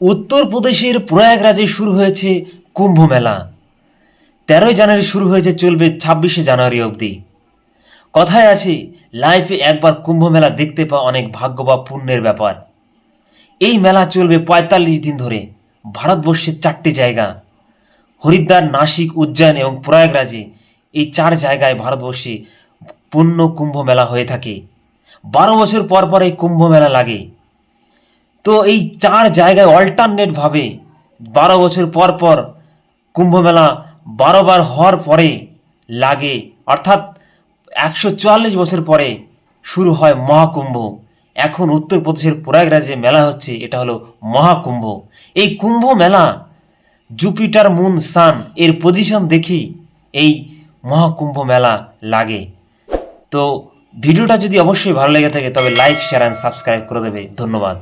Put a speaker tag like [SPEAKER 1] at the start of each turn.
[SPEAKER 1] উত্তরপ্রদেশের প্রয়াগরাজে শুরু হয়েছে কুম্ভ মেলা তেরোই জানুয়ারি শুরু হয়েছে, চলবে ছাব্বিশে জানুয়ারি অবধি। কথায় আছে, লাইফে একবার কুম্ভ মেলা দেখতে পাওয়া অনেক ভাগ্য বা পুণ্যের ব্যাপার। এই মেলা চলবে পঁয়তাল্লিশ দিন ধরে, ভারতবর্ষের চারটি জায়গা। হরিদ্বার, নাসিক, উজ্জয়ন এবং প্রয়াগরাজে এই চার জায়গায় ভারতবর্ষে পূর্ণ কুম্ভ মেলা হয়ে থাকে। বারো বছর পর পর এই কুম্ভ মেলা লাগে। তো এই চার জায়গায় অল্টারনেটভাবে বারো বছর পর পর কুম্ভ মেলা বারোবার হওয়ার পরে লাগে। অর্থাৎ একশো চুয়াল্লিশ বছর পরে শুরু হয় মহাকুম্ভ। এখন উত্তরপ্রদেশের প্রয়াগরাজে মেলা হচ্ছে, এটা হলো মহাকুম্ভ। এই কুম্ভ মেলা জুপিটার, মুন, সান এর পজিশন দেখি এই মহাকুম্ভ মেলা লাগে। তো ভিডিওটা যদি অবশ্যই ভালো লেগে থাকে তবে লাইক শেয়ার অ্যান্ড সাবস্ক্রাইব করে দেবে। ধন্যবাদ।